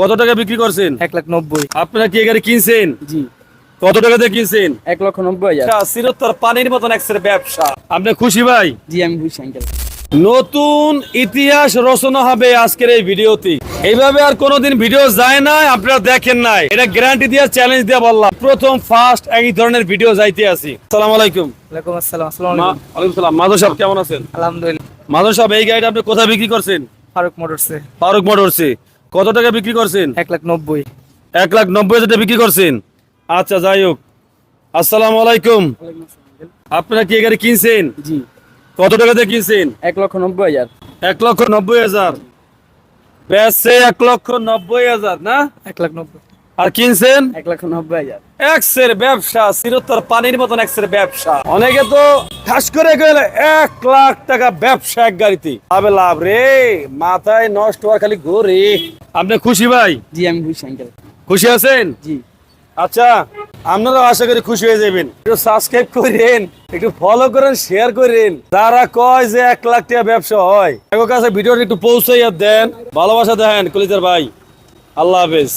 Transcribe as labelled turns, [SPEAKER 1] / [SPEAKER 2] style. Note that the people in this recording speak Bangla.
[SPEAKER 1] কত টাকা বিক্রি করছেন?
[SPEAKER 2] এক লাখ নব্বই।
[SPEAKER 1] আপনারা কি এখানে কিনছেন?
[SPEAKER 2] জি।
[SPEAKER 1] কত টাকা দিয়ে কিনছেন?
[SPEAKER 2] এক লক্ষ নব্বই হাজার।
[SPEAKER 1] চিরত্তর পানির মতন এক ব্যবসা। আপনি খুশি ভাই?
[SPEAKER 2] জি আমি খুশি আঙ্কেল
[SPEAKER 1] নতুন ইতিহাস রচনা হবে আজকের এই ভিডিওতে। এইভাবে আর কোনোদিন ভিডিও যায় না আপনারা দেখেন নাই। এটা গ্যারান্টি দিয়ে চ্যালেঞ্জ দিয়ে বললাম। প্রথম ফার্স্ট এই ধরনের ভিডিও যাইতে আছি। আসসালামু আলাইকুম।
[SPEAKER 2] ওয়ালাইকুম আসসালাম আসসালামু আলাইকুম।
[SPEAKER 1] ওয়ালাইকুম সালাম। মাধব সাহেব কেমন আছেন?
[SPEAKER 2] আলহামদুলিল্লাহ।
[SPEAKER 1] মাধব সাহেব এই গাড়িটা আপনি কোথায় বিক্রি করছেন?
[SPEAKER 2] ফারুক মোটরসে।
[SPEAKER 1] ফারুক মোটরসে। কত টাকা বিক্রি করছেন?
[SPEAKER 2] এক লাখ নব্বই।
[SPEAKER 1] এক লাখ নব্বই হাজার টাকা বিক্রি করছেন। আচ্ছা যাই হোক। আসসালাম আলাইকুম। আপনারা কি গাড়ি কিনছেন?
[SPEAKER 2] জি।
[SPEAKER 1] কত টাকা দিয়ে কিনছেন?
[SPEAKER 2] এক লক্ষ নব্বই হাজার।
[SPEAKER 1] এক লক্ষ নব্বই হাজার। বেচছে এক লক্ষ নব্বই হাজার না?
[SPEAKER 2] এক লাখ নব্বই।
[SPEAKER 1] আর কিনছেন?
[SPEAKER 2] এক লক্ষ নব্বই হাজার।
[SPEAKER 1] এক্সের ব্যবসা পানির মতন এক্সের ব্যবসা। অনেকে তো ঠাস করে গেলে এক লাখ টাকা ব্যবসা এক গাড়িতে। লাভে লাভ রে মাথায় নষ্ট আর খালি ঘুরে আপনি খুশি ভাই?
[SPEAKER 2] জি আমি খুশি আঙ্কেল
[SPEAKER 1] খুশি আছেন?
[SPEAKER 2] জি।
[SPEAKER 1] আচ্ছা আপনারাও আশা করি খুশি হয়ে যাবেন। একটু সাবস্ক্রাইব করেন একটু ফলো করেন শেয়ার করেন। যারা কয় যে এক লাখ টাকা ব্যবসা হয় কাছে ভিডিওটা একটু পৌঁছাইয়া দেন। ভালোবাসা দেন কলিজার ভাই। আল্লাহ হাফেজ।